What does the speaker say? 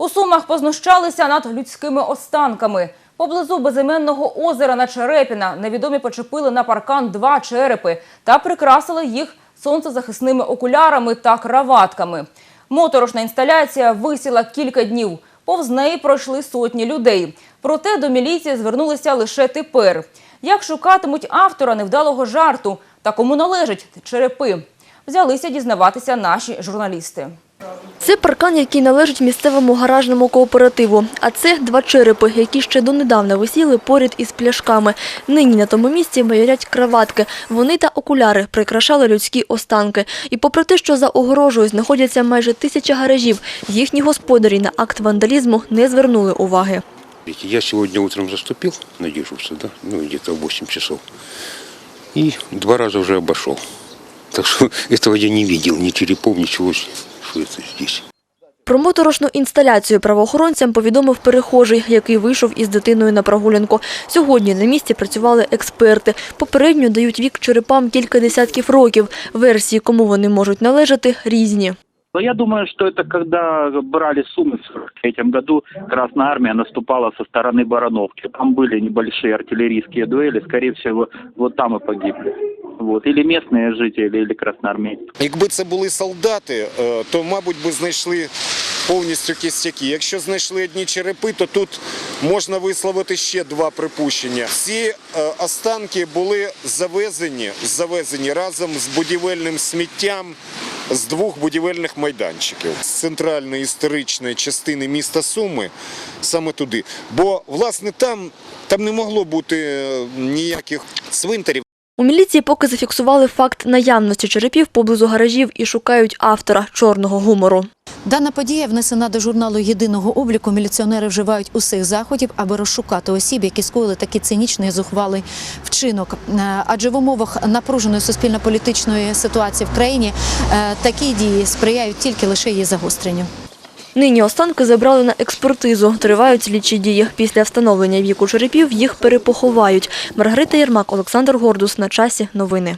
У Сумах познущалися над людськими останками. Поблизу безіменного озера на Черепіна невідомі почепили на паркан два черепи та прикрасили їх сонцезахисними окулярами та краватками. Моторошна інсталяція висіла кілька днів. Повз неї пройшли сотні людей. Проте до міліції звернулися лише тепер. Як шукатимуть автора невдалого жарту та кому належать черепи? Взялися дізнаватися наші журналісти. Це паркан, який належить місцевому гаражному кооперативу. А це два черепи, які ще донедавна висіли поряд із пляшками. Нині на тому місці майорять краватки. Вони та окуляри прикрашали людські останки. І попри те, що за огорожею знаходяться майже тисяча гаражів, їхні господарі на акт вандалізму не звернули уваги. Я сегодня утром заступил на дежурство, да, ну где-то в 8 часов, и два раза уже обошел. Так что этого я не видел, ни черепов, ничего, что это здесь. Про моторошну інсталяцію правоохоронцям повідомив перехожий, який вийшов із дитиною на прогулянку. Сьогодні на місці працювали експерти. Попередньо дають вік черепам кілька десятків років. Версії, кому вони можуть належати, різні. Но я думаю, что это когда брали Сумы в 1943 году, Красная Армия наступала со стороны Барановки. Там были небольшие артиллерийские дуэли, скорее всего, вот там и погибли. Вот. Или местные жители, или красноармейцы. Якби це були солдати, е, то, мабуть, би знайшли повністю кістяки. Якщо знайшли одні черепи, то тут можна висловити ще два припущення. Ці е, останки були завезені, завезені разом з будівельним сміттям з двох будівельних майданчиків з центральної історичної частини міста Суми саме туди. Бо, власне, там, там не могло бути е, ніяких цвинтарів. У міліції поки зафіксували факт наявності черепів поблизу гаражів і шукають автора чорного гумору. Дана подія внесена до журналу єдиного обліку. Міліціонери вживають усіх заходів, аби розшукати осіб, які скоїли такий цинічний зухвалий вчинок. Е, Адже в умовах напруженої суспільно-політичної ситуації в країні е, такі дії сприяють тільки лише її загостренню. Нині останки забрали на експертизу. Тривають слідчі дії. Після встановлення віку черепів їх перепоховають. Маргарита Єрмак, Олександр Гордус. На часі. Новини.